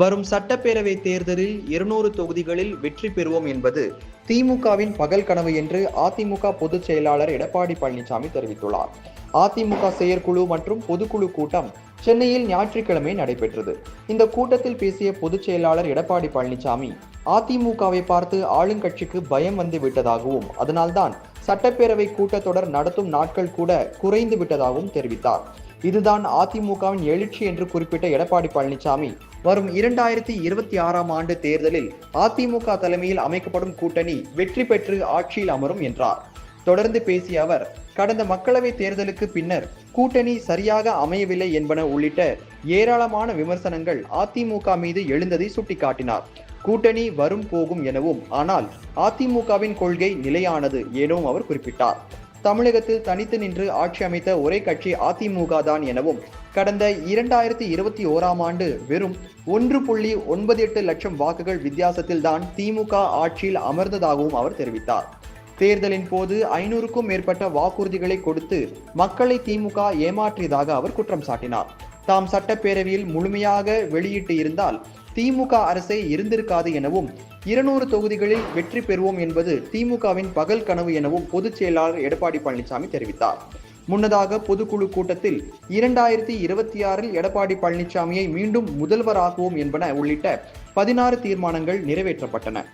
வரும் சட்டப்பேரவை தேர்தலில் இருநூறு தொகுதிகளில் வெற்றி பெறுவோம் என்பது திமுகவின் பகல் கனவு என்று அதிமுக பொதுச் செயலாளர் எடப்பாடி பழனிசாமி தெரிவித்துள்ளார். அதிமுக செயற்குழு மற்றும் பொதுக்குழு கூட்டம் சென்னையில் ஞாயிற்றுக்கிழமை நடைபெற்றது. இந்த கூட்டத்தில் பேசிய பொதுச் செயலாளர் எடப்பாடி பழனிசாமி அதிமுகவை பார்த்து ஆளுங்கட்சிக்கு பயம் வந்து விட்டதாகவும் அதனால்தான் சட்டப்பேரவை கூட்டத்தொடர் நடத்தும் நாட்கள் கூட குறைந்து விட்டதாகவும் தெரிவித்தார். இதுதான் அதிமுகவின் எழுச்சி என்று குறிப்பிட்ட எடப்பாடி பழனிசாமி வரும் இரண்டாயிரத்தி இருபத்தி ஆறாம் ஆண்டு தேர்தலில் அதிமுக தலைமையில் அமைக்கப்படும் கூட்டணி வெற்றி பெற்று ஆட்சியில் அமரும் என்றார். தொடர்ந்து பேசிய அவர் கடந்த மக்களவைத் தேர்தலுக்கு பின்னர் கூட்டணி சரியாக அமையவில்லை என்பன உள்ளிட்ட ஏராளமான விமர்சனங்கள் அதிமுக மீது எழுந்ததை சுட்டிக்காட்டினார். கூட்டணி வரும் போகும் எனவும் ஆனால் அதிமுகவின் கொள்கை நிலையானது எனவும் அவர் குறிப்பிட்டார். தமிழகத்தில் தனித்து நின்று ஆட்சி அமைத்த ஒரே கட்சி அதிமுக தான் எனவும் கடந்த இரண்டாயிரத்தி இருபத்தி ஓராம் ஆண்டு வெறும் ஒன்று புள்ளி ஒன்பது எட்டு லட்சம் வாக்குகள் வித்தியாசத்தில் தான் திமுக ஆட்சியில் அமர்ந்ததாகவும் அவர் தெரிவித்தார். தேர்தலின் போது ஐநூறுக்கும் மேற்பட்ட வாக்குறுதிகளை கொடுத்து மக்களை திமுக ஏமாற்றியதாக அவர் குற்றம் சாட்டினார். தாம் சட்டப்பேரவையில் முழுமையாக வெளியிட்டு இருந்தால் திமுக அரசே இருந்திருக்காது எனவும் இருநூறு தொகுதிகளில் வெற்றி பெறுவோம் என்பது திமுகவின் பகல் கனவு எனவும் பொதுச் செயலாளர் எடப்பாடி பழனிசாமி தெரிவித்தார். முன்னதாக பொதுக்குழு கூட்டத்தில் இரண்டாயிரத்தி இருபத்தி ஆறில் எடப்பாடி பழனிசாமியை மீண்டும் முதல்வராக்குவோம் என்பன உள்ளிட்ட பதினாறு தீர்மானங்கள் நிறைவேற்றப்பட்டன.